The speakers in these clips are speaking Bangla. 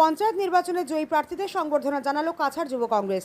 পঞ্চায়েত নির্বাচনে জয়ী প্রার্থীদের সংবর্ধনা জানালো কাছাড় যুব কংগ্রেস।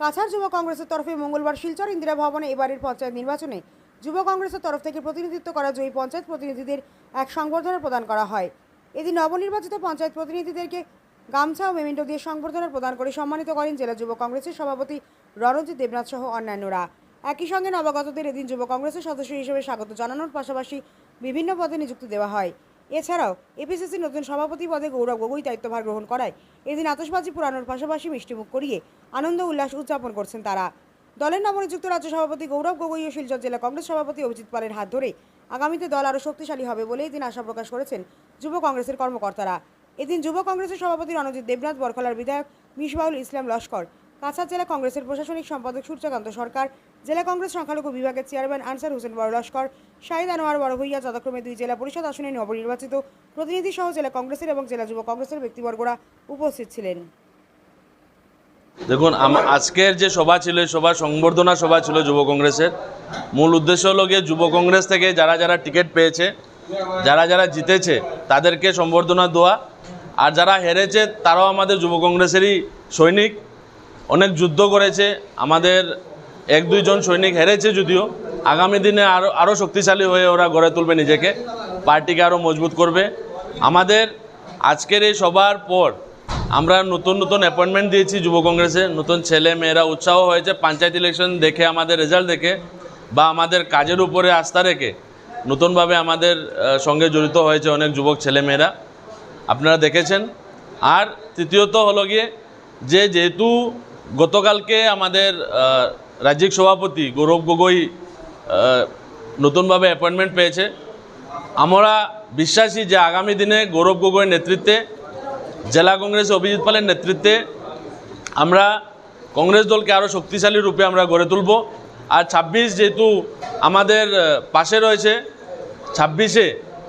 কাছাড় যুব কংগ্রেসের তরফে মঙ্গলবার শিলচর ইন্দিরা ভবনে এবারের পঞ্চায়েত নির্বাচনে যুব কংগ্রেসের তরফ থেকে প্রতিনিধিত্ব করা জয়ী পঞ্চায়েত প্রতিনিধিদের এক সংবর্ধনা প্রদান করা হয়। এদিন নবনির্বাচিত পঞ্চায়েত প্রতিনিধিদেরকে গামছা ও মেমেন্টো দিয়ে সংবর্ধনা প্রদান করে সম্মানিত করেন জেলা যুব কংগ্রেসের সভাপতি রণজিৎ দেবনাথ সহ অন্যান্যরা। একই সঙ্গে নবাগতদের এদিন যুব কংগ্রেসের সদস্য হিসেবে স্বাগত জানানোর পাশাপাশি বিভিন্ন পদে নিযুক্তি দেওয়া হয়। এছাড়াও এপিসিসি নতুন সভাপতি পদে গৌরব গগৈ দায়িত্বভার গ্রহণ করায় এদিন আতশবাজি পুরানোর পাশাপাশি মিষ্টিমুখ করিয়ে আনন্দ উল্লাস উদযাপন করছেন তারা। দলের নবনিযুক্ত রাজ্য সভাপতি গৌরব গগৈ ও শিলচর জেলা কংগ্রেস সভাপতি অভিজিৎ পালের হাত ধরে আগামীতে দল আরও শক্তিশালী হবে বলে এদিন আশা প্রকাশ করেছেন যুব কংগ্রেসের কর্মকর্তারা। এদিন যুব কংগ্রেসের সভাপতি রণজিৎ দেবনাথ, বরখলার বিধায়ক মিসবাউল ইসলাম লস্কর, কাছাড় জেলা কংগ্রেসের প্রশাসনিক সম্পাদক সূর্যকান্ত সরকার জেলা কংগ্রেস সংখ্যালঘু বিভাগের চেয়ারম্যান আনসার হোসেন বড় লস্কর, শাহিদ আনোয়ার বড় ভূঁইয়া যথাক্রমে দুই জেলা পরিষদ আসনে নবনির্বাচিত প্রতিনিধি সহ জেলা কংগ্রেসের এবং জেলা যুব কংগ্রেসের ব্যক্তিবর্গরা উপস্থিত ছিলেন। দেখুন আজকের যে সভা ছিল সভা সংবর্ধনা সভা ছিল যুব কংগ্রেসের। মূল উদ্দেশ্য হলো গিয়ে যুব কংগ্রেস থেকে যারা যারা টিকিট পেয়েছে, যারা যারা জিতেছে, তাদেরকে সম্বর্ধনা দেওয়া। আর যারা হেরেছে, তারাও আমাদের যুব কংগ্রেসেরই সৈনিক। অনেক যুদ্ধ করেছে, আমাদের এক, দুইজন সৈনিক হেরেছে যদিও। আগামী দিনে আরও আরও শক্তিশালী হয়ে ওরা গড়ে তুলবে নিজেকে। পার্টিকে আরও মজবুত করবে। আমাদের আজকের এই সবার পর আমরা নতুন নতুন অ্যাপয়েন্টমেন্ট দিয়েছি যুব কংগ্রেসে। নতুন ছেলে মেয়েরা উৎসাহ হয়েছে পঞ্চায়েত ইলেকশন দেখে, আমাদের রেজাল্ট দেখে বা আমাদের কাজের উপরে আস্থা রেখে নতুনভাবে আমাদের সঙ্গে জড়িত হয়েছে অনেক যুবক ছেলে মেয়েরা। আপনারা দেখেছেন। আর তৃতীয়ত হলো গিয়ে যে যেহেতু গতকালকে আমাদের রাজ্যিক সভাপতি গৌরব গগৈ নতুনভাবে অ্যাপয়েন্টমেন্ট পেয়েছে। আমরা বিশ্বাসী যে আগামী দিনে গৌরব গগৈর নেতৃত্বে, জেলা কংগ্রেস অভিজিৎ পালের নেতৃত্বে আমরা কংগ্রেস দলকে আরও শক্তিশালী রূপে আমরা গড়ে তুলব। আর ছাব্বিশ যেহেতু আমাদের পাশে রয়েছে, ছাব্বিশে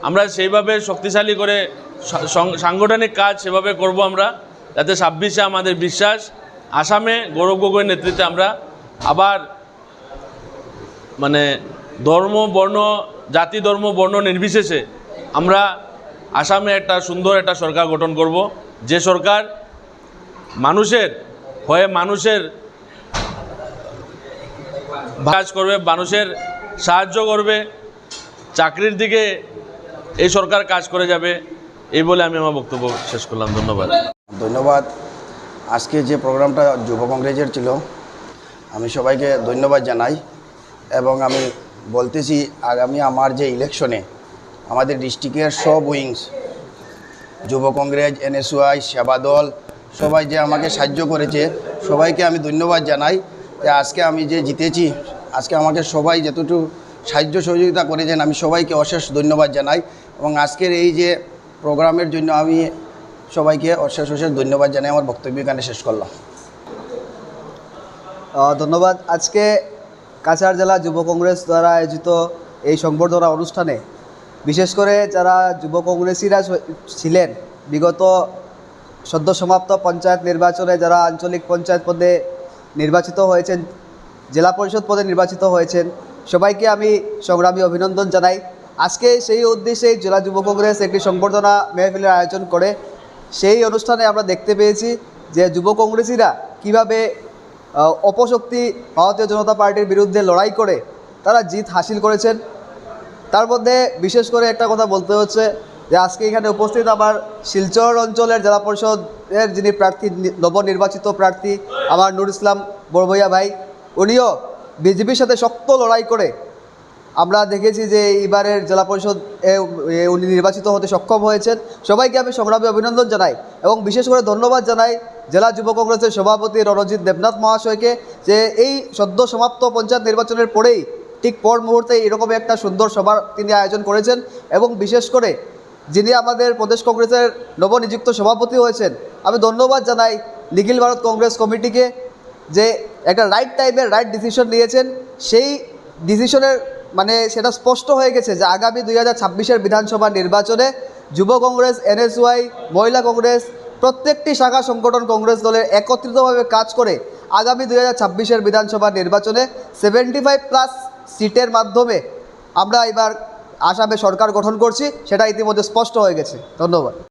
আমরা সেইভাবে শক্তিশালী করে সাংগঠনিক কাজ সেভাবে করব আমরা। যাতে ছাব্বিশে আমাদের বিশ্বাস, আসামে গৌরব গগৈর নেতৃত্বে আমরা আবার মানে ধর্ম, বর্ণ, জাতি, ধর্ম, বর্ণ নির্বিশেষে আমরা আসামে একটা সুন্দর একটা সরকার গঠন করব। যে সরকার মানুষের হয়ে মানুষের কাজ করবে, মানুষের সাহায্য করবে, চাকরির দিকে এই সরকার কাজ করে যাবে, এই বলে আমি আমার বক্তব্য শেষ করলাম। ধন্যবাদ। ধন্যবাদ। আজকে যে প্রোগ্রামটা যুব কংগ্রেসের ছিল আমি সবাইকে ধন্যবাদ জানাই এবং আমি বলতেছি আগামী আমার যে ইলেকশনে আমাদের ডিস্ট্রিক্টের সব উইংস, যুব কংগ্রেস, এনএসওয়াই, সেবা দল, সবাই যে আমাকে সাহায্য করেছে, সবাইকে আমি ধন্যবাদ জানাই। যে আজকে আমি যে জিতেছি, আজকে আমাকে সবাই যতটুকু সাহায্য সহযোগিতা করেছেন, আমি সবাইকে অশেষ ধন্যবাদ জানাই এবং আজকের এই যে প্রোগ্রামের জন্য আমি সবাইকে অশেষ অশেষ ধন্যবাদ জানাই। আমার বক্তব্য এখানে শেষ করলাম। ধন্যবাদ। আজকে কাছাড় জেলা যুব কংগ্রেস দ্বারা আয়োজিত এই সংবর্ধনা অনুষ্ঠানে, বিশেষ করে যারা যুব কংগ্রেসীরা ছিলেন, বিগত সদ্য সমাপ্ত পঞ্চায়েত নির্বাচনে যারা আঞ্চলিক পঞ্চায়েত পদে নির্বাচিত হয়েছেন, জেলা পরিষদ পদে নির্বাচিত হয়েছেন, সবাইকে আমি সংগ্রামী অভিনন্দন জানাই। আজকে সেই উদ্দেশ্যে জেলা যুব কংগ্রেস একটি সংবর্ধনা মেহফিলের আয়োজন করে, সেই অনুষ্ঠানে আমরা দেখতে পেয়েছি যে যুব কংগ্রেসীরা কীভাবে অপশক্তি ভারতীয় জনতা পার্টির বিরুদ্ধে লড়াই করে তারা জিত হাসিল করেছেন। তার মধ্যে বিশেষ করে একটা কথা বলতে হচ্ছে যে, আজকে এখানে উপস্থিত আমার শিলচর অঞ্চলের জেলা পরিষদের যিনি প্রার্থী, নবনির্বাচিত প্রার্থী, আমার নুর ইসলাম বড়বইয়া ভাই, উনিও বিজেপির সাথে শক্ত লড়াই করে আমরা দেখেছি যে এইবারের জেলা পরিষদ উনি নির্বাচিত হতে সক্ষম হয়েছেন। সবাইকে আমি সংগ্রামে অভিনন্দন জানাই এবং বিশেষ করে ধন্যবাদ জানাই জেলা যুব কংগ্রেসের সভাপতি রণজিৎ দেবনাথ মহাশয়কে যে এই সদ্য সমাপ্ত পঞ্চায়েত নির্বাচনের পরেই ঠিক পর মুহূর্তে এরকম একটা সুন্দর সভার তিনি আয়োজন করেছেন এবং বিশেষ করে যিনি আমাদের প্রদেশ কংগ্রেসের নবনিযুক্ত সভাপতি হয়েছেন, আমি ধন্যবাদ জানাই নিখিল ভারত কংগ্রেস কমিটিকে যে একটা রাইট টাইমে রাইট ডিসিশন নিয়েছেন। সেই ডিসিশনের মানে সেটা স্পষ্ট হয়ে গেছে যে আগামী দুই হাজার ছাব্বিশের বিধানসভা নির্বাচনে যুব কংগ্রেস এনএসওয়াই মহিলা কংগ্রেস প্রত্যেকটি শাখা সংগঠন কংগ্রেস দলের একত্রিতভাবে কাজ করে আগামী দুই হাজার ছাব্বিশের বিধানসভা নির্বাচনে সেভেন্টি ফাইভ প্লাস সিটের মাধ্যমে আমরা এবার আসামে সরকার গঠন করছি, সেটা ইতিমধ্যে স্পষ্ট হয়ে গেছে। ধন্যবাদ।